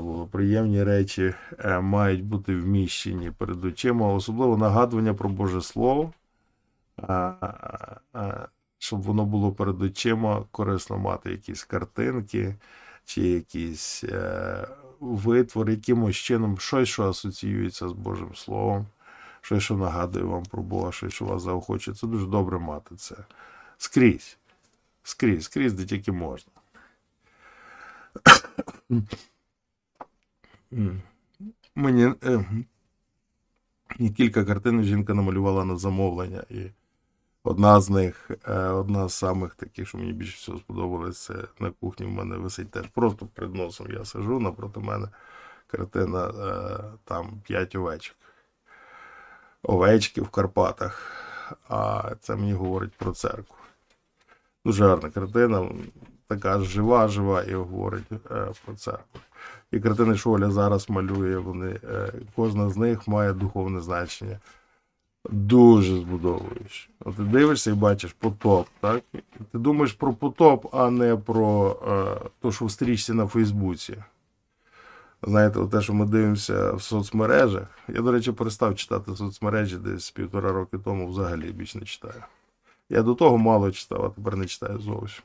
було. Приємні речі е, мають бути вміщені перед очима, особливо нагадування про Боже Слово, щоб воно було перед очима, корисно мати якісь картинки чи якісь е, витвори, якимось чином щось, що асоціюється з Божим Словом, щось, що нагадує вам про Бога, щось, що вас заохочує. Це дуже добре мати це скрізь. Скрізь, скрізь, де тільки можна. Мені е, кілька картин жінка намалювала на замовлення, і одна з них, е, одна з самих таких, що мені більше всього сподобалось, це на кухні в мене висить теж. Просто перед носом я сижу, напроти мене картина е, там п'ять овечок. Овечки в Карпатах. А це мені говорить про церкву. Дуже гарна картина, така жива, жива і говорить е, про церкву. І картини, що Оля зараз малює, вони, е, кожна з них має духовне значення. Дуже збудовуюче. Ти дивишся і бачиш потоп, так? Ти думаєш про потоп, а не про е, те, що в стрічці на Фейсбуці. Знаєте, те, що ми дивимося в соцмережах. Я, до речі, перестав читати соцмережі десь півтора роки тому взагалі більш не читаю. Я до того мало читав, а тепер не читаю зовсім.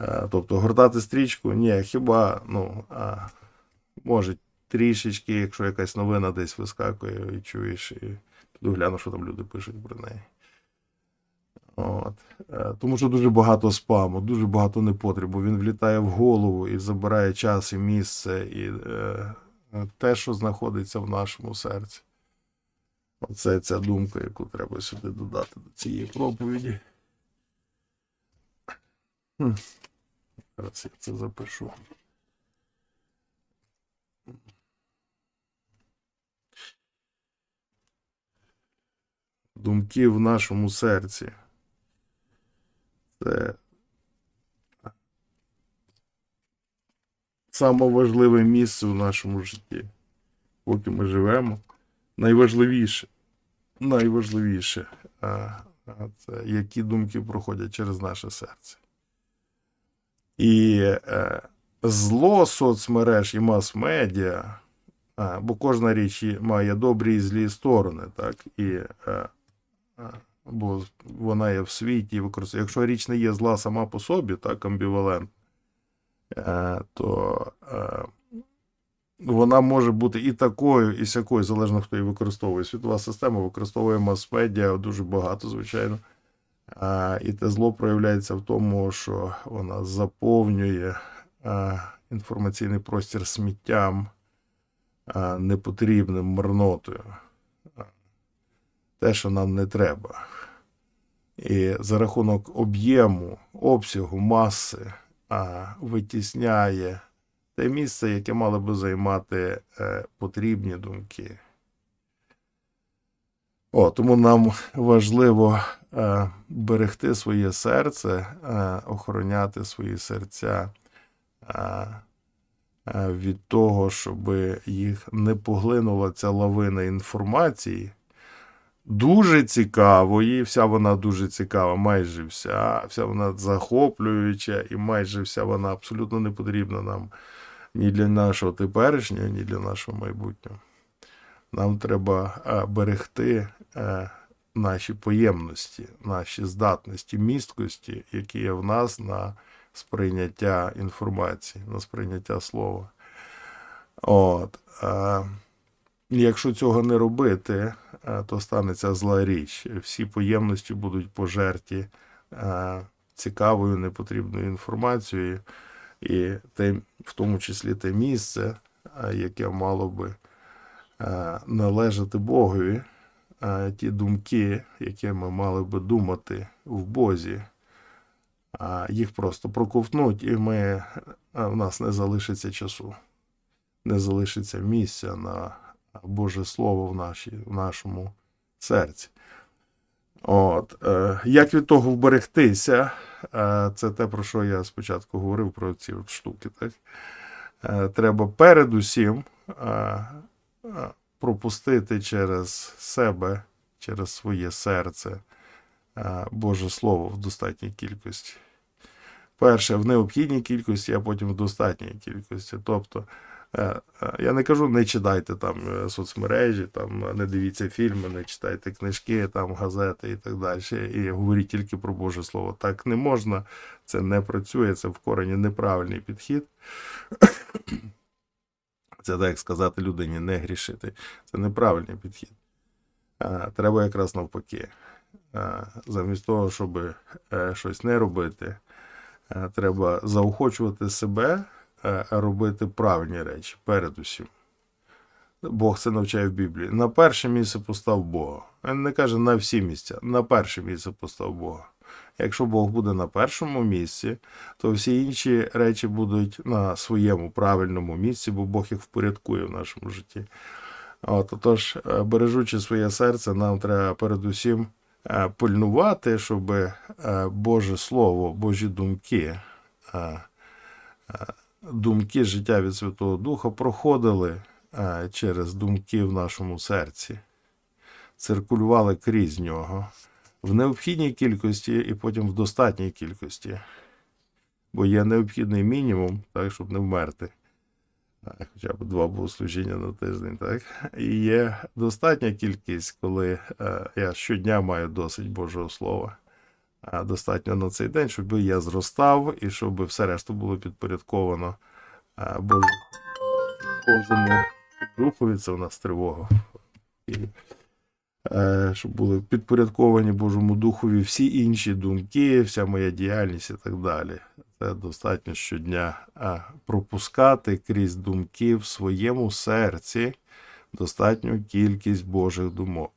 Е, Тобто гортати стрічку, ні, хіба, ну, а, може, трішечки, якщо якась новина десь вискакує і чуєш, і піду гляну, що там люди пишуть про неї. От. Е, Тому що дуже багато спаму, дуже багато непотребу. Він влітає в голову і забирає час і місце, і е, те, що знаходиться в нашому серці. Оце ця думка, яку треба сюди додати до цієї проповіді. Зараз я це запишу. Думки в нашому серці. Це саме місце в нашому житті. Поки ми живемо. Найважливіше. Найважливіше. А, а це які думки проходять через наше серце. І е, зло соцмереж і мас-медіа, а, бо кожна річ має добрі і злі сторони, так? І, е, е, бо вона є в світі використовує. Якщо річ не є зла сама по собі, так, амбівалент, е, то е, вона може бути і такою, і сякою, залежно хто її використовує. Світова система використовує мас-медіа дуже багато, звичайно. І те зло проявляється в тому, що вона заповнює інформаційний простір сміттям, непотрібним марнотою. Те, що нам не треба. І за рахунок об'єму, обсягу, маси витісняє те місце, яке мало би займати е, потрібні думки. О, тому нам важливо берегти своє серце, е, охороняти свої серця е, е, від того, щоб їх не поглинула ця лавина інформації. Дуже цікавої, вся вона дуже цікава, майже вся, вся вона захоплююча, і майже вся вона абсолютно не потрібна нам ні для нашого теперішнього, ні для нашого майбутнього. Нам треба е, берегти е, наші поємності, наші здатності, місткості, які є в нас на сприйняття інформації, на сприйняття слова. От. е, Якщо цього не робити, е, то станеться зла річ. Всі поємності будуть пожерті е, цікавою, непотрібною інформацією, і те, в тому числі те місце, яке мало би належати Богові, ті думки, які ми мали би думати в Бозі, їх просто проковтнуть, і ми, в нас не залишиться часу, не залишиться місця на Боже Слово в, нашій, в нашому серці. От, е, як від того вберегтися, е, це те, про що я спочатку говорив про ці от штуки. Так? Е, треба передусім пропустити через себе, через своє серце е, Боже Слово в достатній кількості. перше в необхідній кількості, а потім в достатній кількості. Тобто, е, е, я не кажу, не читайте там соцмережі, там не дивіться фільми, не читайте книжки, там газети і так далі. І говоріть тільки про Боже Слово. Так не можна, це не працює, це в корені неправильний підхід. Це так сказати людині не грішити. Це неправильний підхід. Треба якраз навпаки. Замість того, щоб е, щось не робити, е, треба заохочувати себе е, робити правильні речі передусім. Бог це навчає в Біблії. На перше місце постав Бога. Він не каже на всі місця, на перше місце постав Бога. Якщо Бог буде на першому місці, то всі інші речі будуть на своєму правильному місці, бо Бог їх впорядкує в нашому житті. От, отож, е, бережучи своє серце, нам треба передусім е, пильнувати, щоб е, Боже Слово, Божі думки, думки життя від Святого Духа проходили через думки в нашому серці, циркулювали крізь нього в необхідній кількості і потім в достатній кількості. Бо є необхідний мінімум, так, щоб не вмерти. Хоча б два богослужіння на тиждень, так? І є достатня кількість, коли е, я щодня маю досить Божого Слова. А достатньо на цей день, щоб я зростав і щоб все решту було підпорядковано е, Божому духові. Це у нас тривога. Е, щоб були підпорядковані Божому Духові всі інші думки, вся моя діяльність і так далі. Це достатньо щодня пропускати крізь думки в своєму серці достатню кількість Божих думок.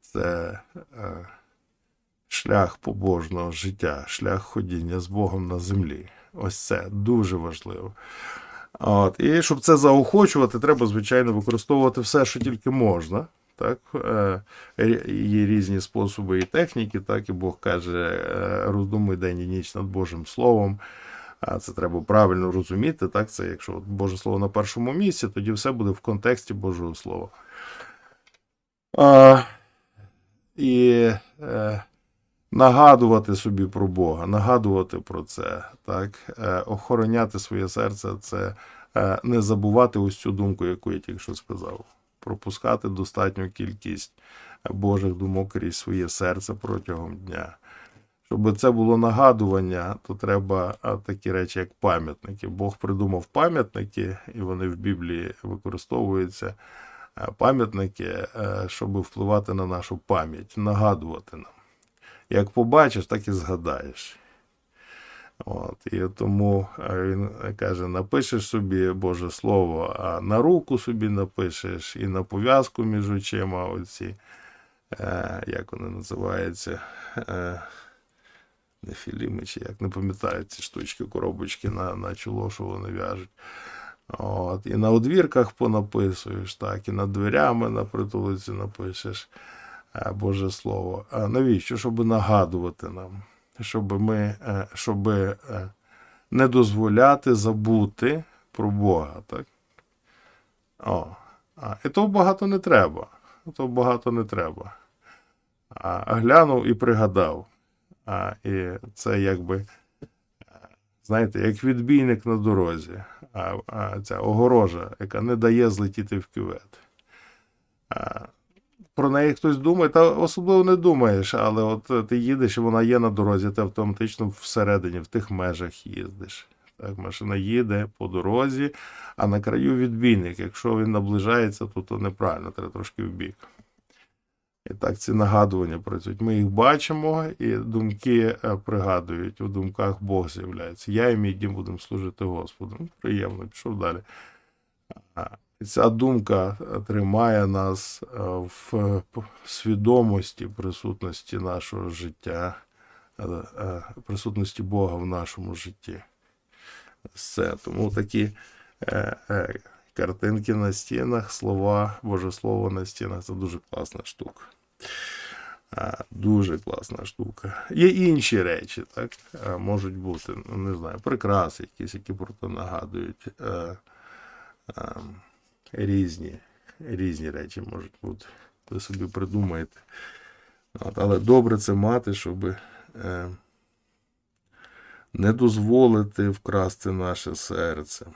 Це е, шлях побожного життя, шлях ходіння з Богом на землі. Ось це дуже важливо. От. І щоб це заохочувати, треба, звичайно, використовувати все, що тільки можна. Так? Е, Є різні способи і техніки, так і Бог каже, е, роздумуй день і ніч над Божим Словом. А це треба правильно розуміти. Так? Це якщо Боже Слово на першому місці, тоді все буде в контексті Божого Слова. А, і е, нагадувати собі про Бога, нагадувати про це, так? Е, охороняти своє серце це е, не забувати ось цю думку, яку я тільки що сказав. Пропускати достатню кількість Божих думок крізь своє серце протягом дня. Щоб це було нагадування, то треба такі речі, як пам'ятники. Бог придумав пам'ятники, і вони в Біблії використовуються. Е, Пам'ятники, е, щоб впливати на нашу пам'ять, нагадувати нам. Як побачиш, так і згадаєш. От, і тому він каже: напишеш собі Боже Слово, а на руку собі напишеш, і на пов'язку між очима, оці, е, як вони називаються, е, не філіми, чи як не пам'ятаю ці штучки, коробочки на, на чоло, що вони в'яжуть. От, і на одвірках понаписуєш, так, і над дверями на притулиці напишеш Боже Слово. А навіщо? Щоб нагадувати нам, щоб ми, е, щоб е, не дозволяти забути про Бога. Так? О, а, і того багато не треба. Того багато не треба. А, глянув і пригадав. А, і це якби, е, знаєте, як відбійник на дорозі, а, а ця огорожа, яка не дає злетіти в кювет. Про неї хтось думає, та особливо не думаєш, але от е, ти їдеш, і вона є на дорозі, ти автоматично всередині, в тих межах їздиш. Так, машина їде по дорозі, а на краю відбійник. Якщо він наближається, то, то неправильно, треба трошки вбік. І так ці нагадування працюють. Ми їх бачимо, і думки е, пригадують. У думках Бог з'являється. Я і мій дім будемо служити Господу. Приємно, пішов далі. Ця думка тримає нас е, в свідомості присутності нашого життя, е, е, присутності Бога в нашому житті. Все. Тому такі картинки на стінах, слова, Боже Слово на стінах це дуже класна штука. Дуже класна штука. Є інші речі, так? Можуть бути, ну не знаю, прикраси якісь, які про то нагадують. Е, е, різні різні речі можуть бути. Ви собі придумаєте. От, Але добре це мати, щоб е, не дозволити вкрасти наше серце.